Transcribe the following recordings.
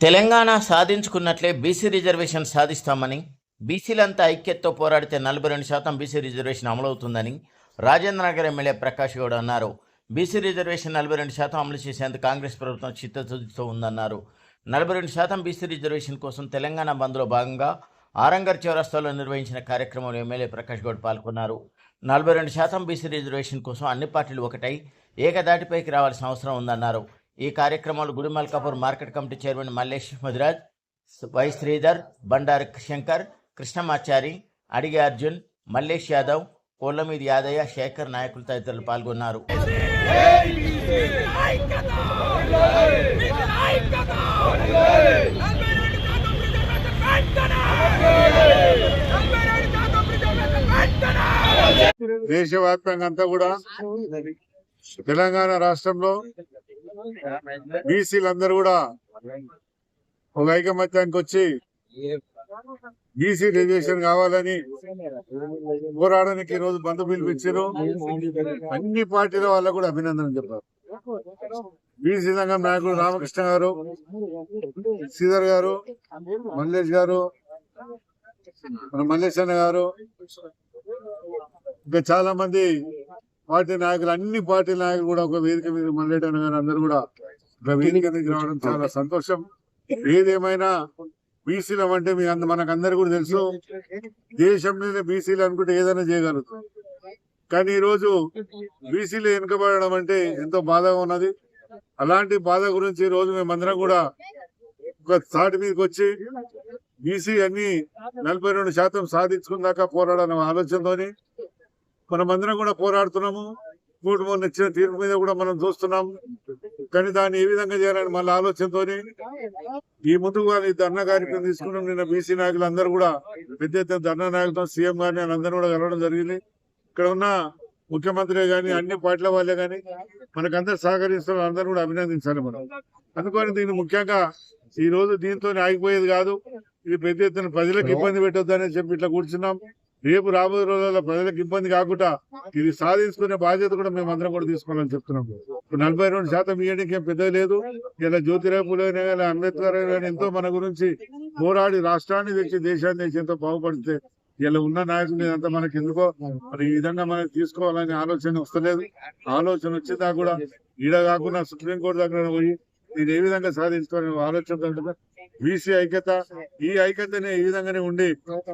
తెలంగాణ సాధించుకున్నట్లే BC reservation సాధిస్తామని బీసీలంతా ఐక్యతతో పోరాడితే నలభై రెండు శాతం బీసీ రిజర్వేషన్ అమలవుతుందని రాజేంద్ర నగర్ ఎమ్మెల్యే ప్రకాష్ గౌడ్ అన్నారు. బీసీ రిజర్వేషన్ నలభై రెండు శాతం అమలు చేసేందుకు కాంగ్రెస్ ప్రభుత్వం చిత్తశుద్ధితో ఉందన్నారు. నలభై రెండు శాతం బీసీ రిజర్వేషన్ కోసం తెలంగాణ బంద్లో భాగంగా ఆరంగర్ చౌరస్తాలో నిర్వహించిన కార్యక్రమంలో ఎమ్మెల్యే ప్రకాష్ గౌడ్ పాల్గొన్నారు. నలభై రెండు శాతం బీసీ రిజర్వేషన్ కోసం అన్ని పార్టీలు ఒకటై ఏకదాటిపైకి రావాల్సిన అవసరం ఉందన్నారు. ఈ కార్యక్రమంలో Gudimalkapur market committee chairman Mallesh Madhuraj Y Sridhar Bandaru Shankar Krishnamachari అడిగి అర్జున్ మల్లేష్ యాదవ్ కోలమీది యాదయ్య శేఖర్ నాయకులు తదితరులు పాల్గొన్నారు. దేశవ్యాప్తంగా అంతా కూడా తెలంగాణ రాష్ట్రంలో బీసీలందరూ కూడా ఒక ఐకమత్యానికి వచ్చి బీసీ రిజర్వేషన్ కావాలని పోరాడడానికి ఈ రోజు బంధు పిలిపించారు. అన్ని పార్టీల వాళ్ళకు కూడా అభినందన చెప్పారు. బీసీ సంఘం నాయకుడు రామకృష్ణ గారు శ్రీధర్ గారు మల్లేష్ గారు మన మల్లేష్ అన్న గారు ఇంకా చాలా మంది పార్టీ నాయకులు అన్ని పార్టీ నాయకులు కూడా ఒక వేదిక మీద మల్లేటన్న గారు అందరూ కూడా వేదిక మీద రావడం చాలా సంతోషం. ఏదేమైనా బీసీలు అంటే మీ అంద మనకు అందరు కూడా తెలుసు. దేశంలోనే బీసీలు అనుకుంటే ఏదైనా చేయగలుగుతాం. కానీ ఈ రోజు బీసీలు వెనుకబడడం అంటే ఎంతో బాధగా ఉన్నది. అలాంటి బాధ గురించి ఈ రోజు మేమందరం కూడా ఒక తాటి మీదకి వచ్చి బీసీ అన్ని నలభై రెండు శాతం సాధించుకున్నాక పోరాడాలనే ఆలోచనతోని మనమందరం కూడా పోరాడుతున్నాము. మూడు మొన్న ఇచ్చిన తీర్పు మీద కూడా మనం చూస్తున్నాం. కానీ దాన్ని ఏ విధంగా చేయాలని మళ్ళీ ఆలోచనతోని ఈ ముందుకు గాని ధర్నా కార్యక్రమం తీసుకున్నాం. నిన్న బీసీ నాయకులు అందరూ కూడా పెద్ద ఎత్తున ధర్నా నాయకులతో సీఎం గారిని అందరూ కూడా కలవడం జరిగింది. ఇక్కడ ఉన్న ముఖ్యమంత్రి గాని అన్ని పార్టీల వాళ్ళే గాని మనకందరు సహకరిస్తున్న అందరూ కూడా అభినందించాలి మనం. అందుకని దీన్ని ముఖ్యంగా ఈ రోజు దీంతో ఆగిపోయేది కాదు. ఇది పెద్ద ఎత్తున ప్రజలకు ఇబ్బంది పెట్టొద్దని చెప్పి ఇట్లా కూర్చున్నాం. రేపు రాబోయే రోజుల్లో ప్రజలకు ఇబ్బంది కాకుండా ఇది సాధించుకునే బాధ్యత కూడా మేము అందరం కూడా తీసుకోవాలని చెప్తున్నాం. ఇప్పుడు నలభై రెండు శాతం ఇవ్వడానికి ఏం లేదు. ఇలా జ్యోతిరావు కానీ అంబేద్కర్ కానీ ఎంతో మన గురించి పోరాడి రాష్ట్రాన్ని తెచ్చి దేశాన్ని తెచ్చి ఎంతో బాగుపడితే ఇలా ఉన్న నాయకులు ఇదంతా మనకి ఎందుకో మరి ఈ విధంగా మనం తీసుకోవాలనే ఆలోచన వస్తలేదు. ఆలోచన వచ్చిందా కూడా ఈడ కాకుండా సుప్రీంకోర్టు దగ్గర పోయి నేను ఏ విధంగా సాధించుకోవాలని ఆలోచన బీసీ ఐక్యత ఈ ఐక్యతనే ఈ విధంగానే ఉండి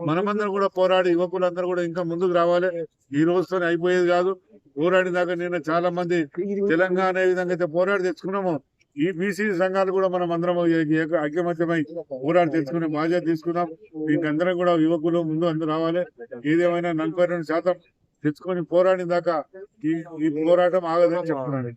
మనమందరం కూడా పోరాడి యువకులందరూ కూడా ఇంకా ముందుకు రావాలి. ఈ రోజుతోనే అయిపోయేది కాదు. పోరాడిన దాకా నిన్న చాలా మంది తెలంగాణ ఏ విధంగా అయితే పోరాడి తెచ్చుకున్నామో ఈ బీసీ సంఘాలు కూడా మనం అందరం ఐక్యమత్యమై పోరాడి తెచ్చుకునే బాధ్యత తీసుకున్నాం. దీనికి కూడా యువకులు ముందు అందరూ రావాలి. ఏదేమైనా నలభై రెండు శాతం తెచ్చుకొని పోరాడిన దాకా ఈ ఈ పోరాటం ఆగదని చెప్తున్నాను.